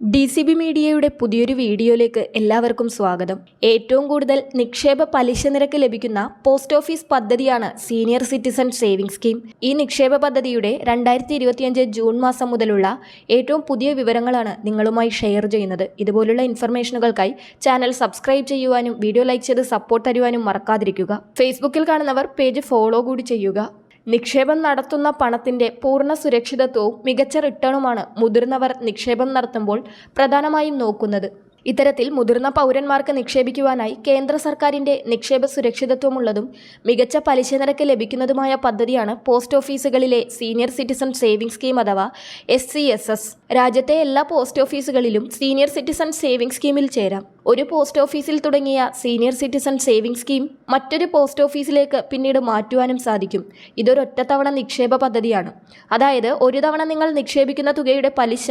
D C B മീഡിയയുടെ പുതിയൊരു വീഡിയോയിലേക്ക് എല്ലാവർക്കും സ്വാഗതം. ഏറ്റവും കൂടുതൽ നിക്ഷേപ പലിശ നിരക്ക് ലഭിക്കുന്ന പോസ്റ്റ് ഓഫീസ് പദ്ധതിയാണ് സീനിയർ സിറ്റിസൺ സേവിംഗ് സ്കീം. ഈ നിക്ഷേപ പദ്ധതിയുടെ രണ്ടായിരത്തി ഇരുപത്തിയഞ്ച് ജൂൺ മാസം മുതലുള്ള ഏറ്റവും പുതിയ വിവരങ്ങളാണ് നിങ്ങളുമായി ഷെയർ ചെയ്യുന്നത്. ഇതുപോലുള്ള ഇൻഫർമേഷനുകൾക്കായി ചാനൽ സബ്സ്ക്രൈബ് ചെയ്യുവാനും വീഡിയോ ലൈക്ക് ചെയ്ത് സപ്പോർട്ട് തരുവാനും മറക്കാതിരിക്കുക. ഫേസ്ബുക്കിൽ കാണുന്നവർ പേജ് ഫോളോ കൂടി ചെയ്യുക. നിക്ഷേപം നടത്തുന്ന പണത്തിന്റെ പൂർണ സുരക്ഷിതത്വവും മികച്ച റിട്ടേണുമാണ് മുതിർന്നവർ നിക്ഷേപം നടത്തുമ്പോൾ പ്രധാനമായും നോക്കുന്നത്. ഇത്തരത്തിൽ മുതിർന്ന പൗരന്മാർക്ക് നിക്ഷേപിക്കുവാനായി കേന്ദ്ര സർക്കാരിന്റെ നിക്ഷേപ സുരക്ഷിതത്വമുള്ളതും മികച്ച പലിശ നിരക്ക് ലഭിക്കുന്നതുമായ പദ്ധതിയാണ് പോസ്റ്റ് ഓഫീസുകളിലെ സീനിയർ സിറ്റിസൺ സേവിംഗ് സ്കീം അഥവാ എസ് രാജ്യത്തെ എല്ലാ പോസ്റ്റ് ഓഫീസുകളിലും സീനിയർ സിറ്റിസൺ സേവിംഗ് സ്കീമിൽ ചേരാം. ഒരു പോസ്റ്റ് ഓഫീസിൽ തുടങ്ങിയ സീനിയർ സിറ്റിസൺ സേവിംഗ് സ്കീം മറ്റൊരു പോസ്റ്റ് ഓഫീസിലേക്ക് പിന്നീട് മാറ്റുവാനും സാധിക്കും. ഇതൊരു ഒറ്റത്തവണ നിക്ഷേപ പദ്ധതിയാണ്. അതായത് ഒരു തവണ നിങ്ങൾ നിക്ഷേപിക്കുന്ന തുകയുടെ പലിശ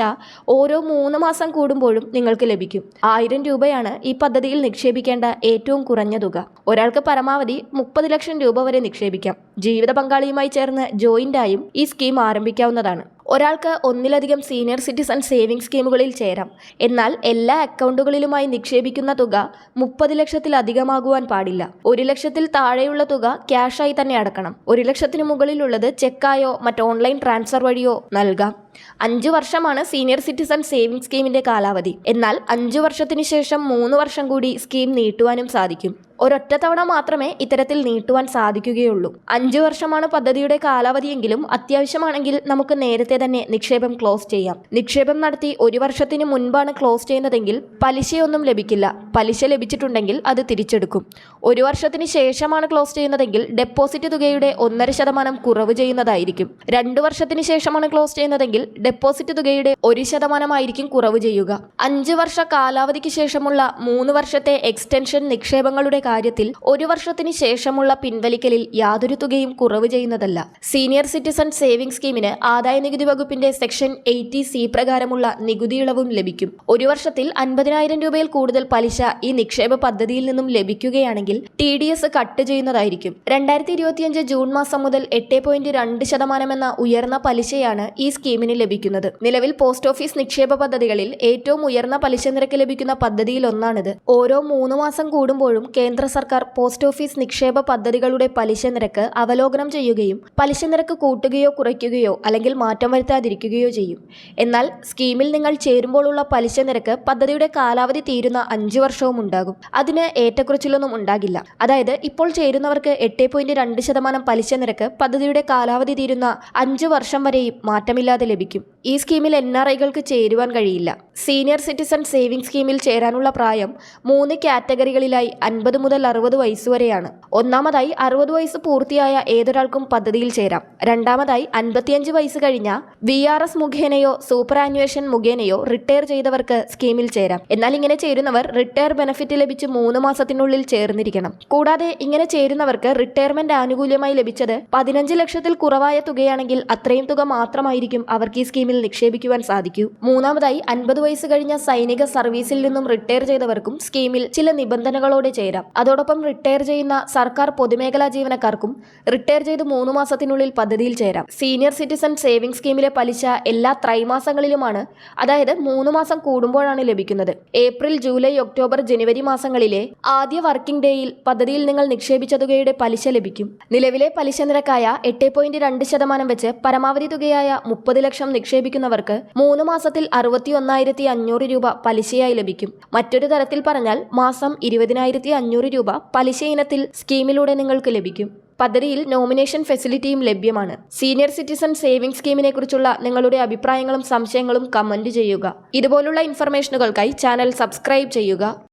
ഓരോ മൂന്ന് മാസം കൂടുമ്പോഴും നിങ്ങൾക്ക് ലഭിക്കും. ആയിരം രൂപയാണ് ഈ പദ്ധതിയിൽ നിക്ഷേപിക്കേണ്ട ഏറ്റവും കുറഞ്ഞ തുക. ഒരാൾക്ക് പരമാവധി മുപ്പത് ലക്ഷം രൂപ വരെ നിക്ഷേപിക്കാം. ജീവിത പങ്കാളിയുമായി ചേർന്ന് ജോയിന്റായും ഈ സ്കീം ആരംഭിക്കാവുന്നതാണ്. ഒരാൾക്ക് ഒന്നിലധികം സീനിയർ സിറ്റിസൺ സേവിംഗ് സ്കീമുകളിൽ ചേരാം. എന്നാൽ എല്ലാ അക്കൗണ്ടുകളിലുമായി നിക്ഷേപിക്കുന്ന തുക മുപ്പത് ലക്ഷത്തിലധികമാകുവാൻ പാടില്ല. ഒരു ലക്ഷത്തിൽ താഴെയുള്ള തുക ക്യാഷായി തന്നെ അടക്കണം. ഒരു ലക്ഷത്തിന് മുകളിലുള്ളത് ചെക്കായോ മറ്റ് ഓൺലൈൻ ട്രാൻസ്ഫർ വഴിയോ നൽകാം. അഞ്ചു വർഷമാണ് സീനിയർ സിറ്റിസൺ സേവിംഗ് സ്കീമിന്റെ കാലാവധി. എന്നാൽ അഞ്ചു വർഷത്തിന് ശേഷം മൂന്ന് വർഷം കൂടി സ്കീം നീട്ടുവാനും സാധിക്കും. ഒരൊറ്റ തവണ മാത്രമേ ഇത്തരത്തിൽ നീട്ടുവാൻ സാധിക്കുകയുള്ളൂ. അഞ്ചു വർഷമാണ് പദ്ധതിയുടെ കാലാവധിയെങ്കിലും അത്യാവശ്യമാണെങ്കിൽ നമുക്ക് നേരത്തെ തന്നെ നിക്ഷേപം ക്ലോസ് ചെയ്യാം. നിക്ഷേപം നടത്തി ഒരു വർഷത്തിന് മുൻപാണ് ക്ലോസ് ചെയ്യുന്നതെങ്കിൽ പലിശയൊന്നും ലഭിക്കില്ല. പലിശ ലഭിച്ചിട്ടുണ്ടെങ്കിൽ അത് തിരിച്ചെടുക്കും. ഒരു വർഷത്തിന് ശേഷമാണ് ക്ലോസ് ചെയ്യുന്നതെങ്കിൽ ഡെപ്പോസിറ്റ് തുകയുടെ ഒന്നര ശതമാനം കുറവ് ചെയ്യുന്നതായിരിക്കും. രണ്ടു വർഷത്തിന് ശേഷമാണ് ക്ലോസ് ചെയ്യുന്നതെങ്കിൽ ഡെപ്പോസിറ്റ് തുകയുടെ ഒരു ശതമാനമായിരിക്കും കുറവ് ചെയ്യുക. അഞ്ച് വർഷ കാലാവധിക്ക് ശേഷമുള്ള മൂന്ന് വർഷത്തെ എക്സ്റ്റൻഷൻ നിക്ഷേപങ്ങളുടെ കാര്യത്തിൽ ഒരു വർഷത്തിന് ശേഷമുള്ള പിൻവലിക്കലിൽ യാതൊരു തുകയും കുറവ് ചെയ്യുന്നതല്ല. സീനിയർ സിറ്റിസൺ സേവിംഗ് സ്കീമിന് ആദായ നികുതി വകുപ്പിന്റെ സെക്ഷൻ എയ്റ്റി സി പ്രകാരമുള്ള നികുതി ഇളവും ലഭിക്കും. ഒരു വർഷത്തിൽ അൻപതിനായിരം രൂപയിൽ കൂടുതൽ പലിശ ഈ നിക്ഷേപ പദ്ധതിയിൽ നിന്നും ലഭിക്കുകയാണെങ്കിൽ ടി ഡി എസ് കട്ട് ചെയ്യുന്നതായിരിക്കും. രണ്ടായിരത്തി ഇരുപത്തിയഞ്ച് ജൂൺ മാസം മുതൽ എട്ട് പോയിന്റ് രണ്ട് ശതമാനം എന്ന ഉയർന്ന പലിശയാണ് ഈ സ്കീമിന് ലഭിക്കുന്നത്. നിലവിൽ പോസ്റ്റ് ഓഫീസ് നിക്ഷേപ പദ്ധതികളിൽ ഏറ്റവും ഉയർന്ന പലിശ നിരക്ക് ലഭിക്കുന്ന പദ്ധതിയിൽ ഒന്നാണിത് ഓരോ മൂന്ന് മാസം കൂടുമ്പോഴും കേന്ദ്ര സർക്കാർ പോസ്റ്റ് ഓഫീസ് നിക്ഷേപ പദ്ധതികളുടെ പലിശ നിരക്ക് അവലോകനം ചെയ്യുകയും പലിശ നിരക്ക് കൂട്ടുകയോ കുറയ്ക്കുകയോ അല്ലെങ്കിൽ മാറ്റം വരുത്താതിരിക്കുകയോ ചെയ്യും. എന്നാൽ സ്കീമിൽ നിങ്ങൾ ചേരുമ്പോഴുള്ള പലിശ നിരക്ക് പദ്ധതിയുടെ കാലാവധി തീരുന്ന അഞ്ച് വർഷവും ഉണ്ടാകും. അതിന് ഏറ്റക്കുറച്ചിലൊന്നും ഉണ്ടാകില്ല. അതായത് ഇപ്പോൾ ചേരുന്നവർക്ക് എട്ട് പോയിന്റ് രണ്ട് ശതമാനം പലിശ നിരക്ക് പദ്ധതിയുടെ കാലാവധി തീരുന്ന അഞ്ച് വർഷം വരെയും മാറ്റമില്ലാതെ ലഭിക്കും. ഈ സ്കീമിൽ എൻ ആർ ഐകൾക്ക് ചേരുവാൻ കഴിയില്ല. സീനിയർ സിറ്റിസൺ സേവിംഗ് സ്കീമിൽ ചേരാനുള്ള പ്രായം മൂന്ന് കാറ്റഗറികളിലായി അൻപത് മുതൽ അറുപത് വരെയാണ്. ഒന്നാമതായി അറുപത് വയസ്സ് പൂർത്തിയായ ഏതൊരാൾക്കും പദ്ധതിയിൽ ചേരാം. രണ്ടാമതായി അൻപത്തിയഞ്ച് വയസ്സ് കഴിഞ്ഞ വി ആർ എസ് മുഖേനയോ സൂപ്പർ ആനുവേഷൻ മുഖേനയോ റിട്ടയർ ചെയ്തവർക്ക് സ്കീമിൽ ചേരാം. എന്നാൽ ഇങ്ങനെ ചേരുന്നവർ റിട്ടയർ ബെനഫിറ്റ് ലഭിച്ച് മൂന്ന് മാസത്തിനുള്ളിൽ ചേർന്നിരിക്കണം. കൂടാതെ ഇങ്ങനെ ചേരുന്നവർക്ക് റിട്ടയർമെന്റ് ആനുകൂല്യമായി ലഭിച്ചത് പതിനഞ്ച് ലക്ഷത്തിൽ കുറവായ തുകയാണെങ്കിൽ അത്രയും തുക മാത്രമായിരിക്കും അവർക്ക് ഈ സ്കീമിൽ നിക്ഷേപിക്കുവാൻ സാധിക്കൂ. മൂന്നാമതായി അൻപത് വയസ്സ് കഴിഞ്ഞ സൈനിക സർവീസിൽ നിന്നും റിട്ടയർ ചെയ്തവർക്കും സ്കീമിൽ ചില നിബന്ധനകളോടെ ചേരാം. അതോടൊപ്പം റിട്ടയർ ചെയ്യുന്ന സർക്കാർ പൊതുമേഖലാ ജീവനക്കാർക്കും റിട്ടയർ ചെയ്ത് മൂന്ന് മാസത്തിനുള്ളിൽ പദ്ധതിയിൽ ചേരാം. സീനിയർ സിറ്റിസൺ സേവിംഗ് സ്കീമിലെ പലിശ എല്ലാ ത്രൈമാസങ്ങളിലുമാണ് അതായത് മൂന്ന് മാസം കൂടുമ്പോഴാണ് ലഭിക്കുന്നത്. ഏപ്രിൽ ജൂലൈ ഒക്ടോബർ ജനുവരി മാസങ്ങളിലെ ആദ്യ വർക്കിംഗ് ഡേയിൽ പദ്ധതിയിൽ നിങ്ങൾ നിക്ഷേപിച്ച തുകയുടെ പലിശ ലഭിക്കും. നിലവിലെ പലിശ നിരക്കായ എട്ട് പോയിന്റ് രണ്ട് ശതമാനം വെച്ച് പരമാവധി തുകയായ മുപ്പത് ലക്ഷം നിക്ഷേപിക്കുന്നവർക്ക് മൂന്ന് മാസത്തിൽ അറുപത്തി ഒന്നായിരത്തി അഞ്ഞൂറ് രൂപ പലിശയായി ലഭിക്കും. മറ്റൊരു തരത്തിൽ പറഞ്ഞാൽ മാസം ഇരുപതിനായിരത്തി അഞ്ഞൂറ് രൂപ പലിശ ഇനത്തിൽ സ്കീമിലൂടെ നിങ്ങൾക്ക് ലഭിക്കും. പദ്ധതിയിൽ നോമിനേഷൻ ഫെസിലിറ്റിയും ലഭ്യമാണ്. സീനിയർ സിറ്റിസൺ സേവിംഗ് സ്കീമിനെ കുറിച്ചുള്ള നിങ്ങളുടെ അഭിപ്രായങ്ങളും സംശയങ്ങളും കമന്റ് ചെയ്യുക. ഇതുപോലുള്ള ഇൻഫർമേഷനുകൾക്കായി ചാനൽ സബ്സ്ക്രൈബ് ചെയ്യുക.